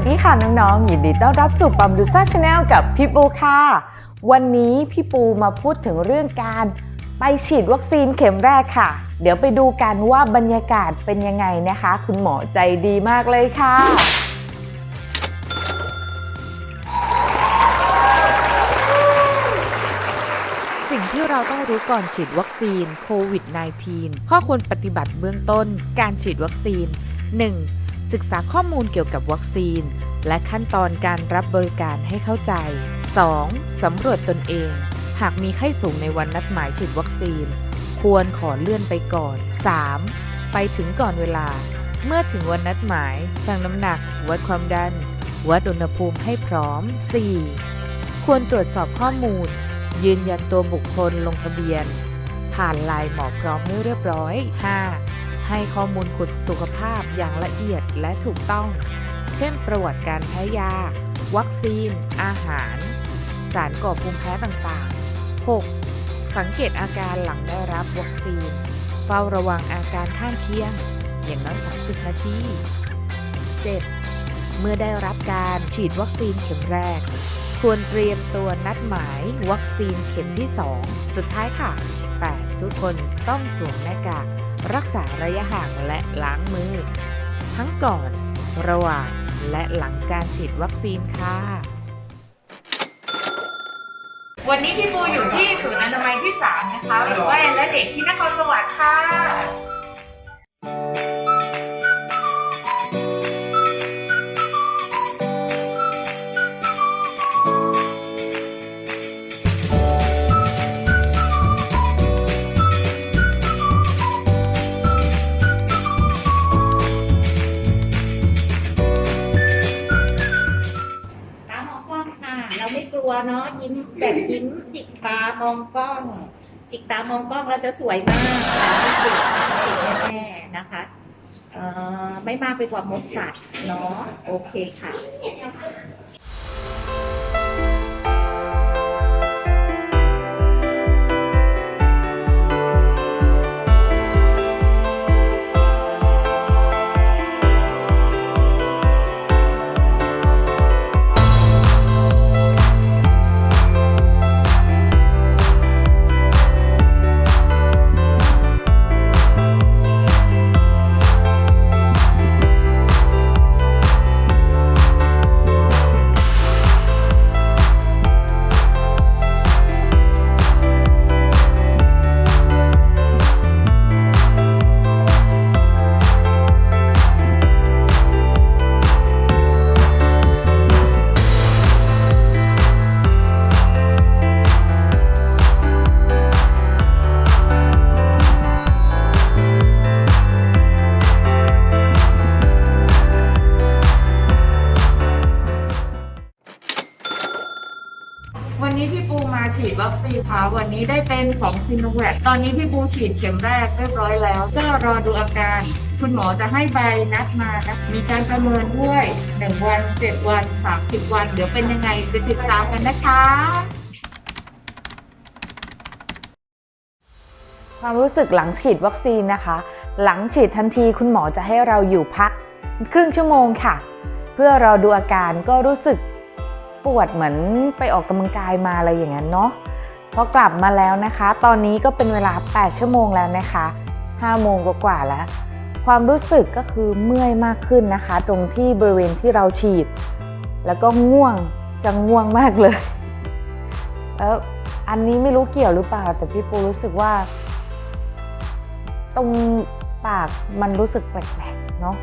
วัสดีค่ะน้องๆยินดีต้อนรับสู่ปัมดูซ่าชาแนลกับพี่ปูค่ะ วันนี้พี่ปูมาพูดถึงเรื่องการไปฉีดวัคซีนเข็มแรกค่ะ เดี๋ยวไปดูกันว่าบรรยากาศเป็นยังไงนะคะ คุณหมอใจดีมากเลยค่ะ สิ่งที่เราต้องรู้ก่อนฉีดวัคซีนโควิด -19 ข้อควรปฏิบัติเบื้องต้นการฉีดวัคซีน 1. ศึกษาข้อมูลเกี่ยวกับวัคซีน และขั้นตอนการรับบริการให้เข้าใจ 2. สำรวจตนเอง หากมีไข้สูงในวันนัดหมายฉีดวัคซีน ควรขอเลื่อนไปก่อน 3. ไปถึงก่อนเวลา เมื่อถึงวันนัดหมาย ชั่งน้ำหนัก วัดความดัน วัดอุณหภูมิให้พร้อม 4. ควรตรวจสอบข้อมูล ยืนยันตัวบุคคลลงทะเบียน ผ่านลน์หมอพร้อมให้เรียบร้อย 5. ให้ข้อมูลขุดสุขภาพอย่างละเอียดและถูกต้อง เช่น ประวัติการแพ้ยา วัคซีน อาหาร สารก่อภูมิแพ้ต่างๆ 6. สังเกตอาการหลังได้รับวัคซีน เฝ้าระวังอาการข้างเคียง อย่างน้อย 30 นาที 7. เมื่อได้รับการฉีดวัคซีนเข็มแรก ควรเตรียมตัวนัดหมายวัคซีนเข็มที่ 2 สุดท้ายค่ะ 8. ทุกคนต้องสวมหน้ากาก รักษาระยะห่างและล้างมือ ทั้งก่อน ระหว่างและหลังการฉีดวัคซีนค่ะ วันนี้พี่ปูอยู่ที่ศูนย์อนามัยที่ 3 นะคะหรือว่าแอนและเด็กที่นครสวรรค์ค่ะ เนาะยิ้มแบบยิ้มจิกตามองกล้อง จิกตามองกล้องเราจะสวยมากไม่จิกจิกแน่ๆนะคะเอ่อไม่มากไปกว่ามดกัดเนาะโอเคค่ะ วัคซีนค่ะวันนี้ได้เป็นของซิโนแวคตอนนี้พี่ปูฉีดเข็มแรกเรียบร้อยแล้ว ก็รอดูอาการ คุณหมอจะให้ใบนัดมานะมีการประเมินด้วย 1 วัน 7 วัน 30 วัน เดี๋ยวเป็นยังไงไปติดตามกันนะคะความรู้สึกหลังฉีดวัคซีนนะคะ หลังฉีดทันทีคุณหมอจะให้เราอยู่พัก ครึ่งชั่วโมงค่ะ เพื่อรอดูอาการก็รู้สึกปวดเหมือนไปออกกำลังกายมาอะไรอย่างนั้นเนาะ พอกลับมาแล้วนะคะ ตอนนี้ก็เป็นเวลา 8 ชั่วโมงแล้วนะคะ 5 โมงกว่าแล้ว ความรู้สึกก็คือเมื่อยมากขึ้นนะคะ ตรงที่บริเวณที่เราฉีด แล้วก็ง่วงจะง่วงมากเลย แล้วอันนี้ไม่รู้เกี่ยวหรือเปล่า แต่พี่ปูรู้สึกว่า ตรงปากมันรู้สึกแปลกๆเนาะ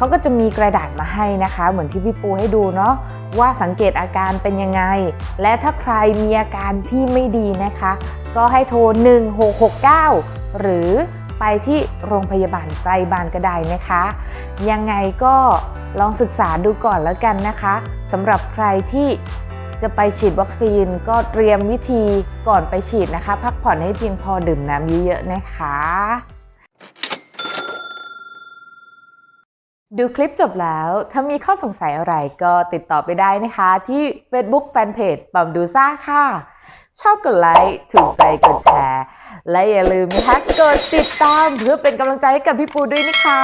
เขาก็จะมีกระดาษมาให้นะคะ เหมือนที่พี่ปูให้ดูเนาะว่าสังเกตอาการเป็นยังไง และถ้าใครมีอาการที่ไม่ดีนะคะ ก็ให้โทร 1669 หรือไปที่โรงพยาบาลใกลบ้านก็ได้นะคะ ยังไงก็ลองศึกษาดูก่อนแล้วกันนะคะสำหรับใครที่จะไปฉีดวัคซีนก็เตรียมวิธีก่อนไปฉีดนะคะ พักผ่อนให้เพียงพอดื่มน้ำเยอะๆนะคะ ดูคลิปจบแล้ว ถ้ามีข้อสงสัยอะไรก็ติดต่อไปได้นะคะที่ Facebook Fanpage ปอมดูซ่าค่ะ ชอบกดไลค์ถูกใจกดแชร์ และอย่าลืมนะคะกดติดตามเพื่อเป็นกำลังใจให้กับพี่ปูด้วยนะคะ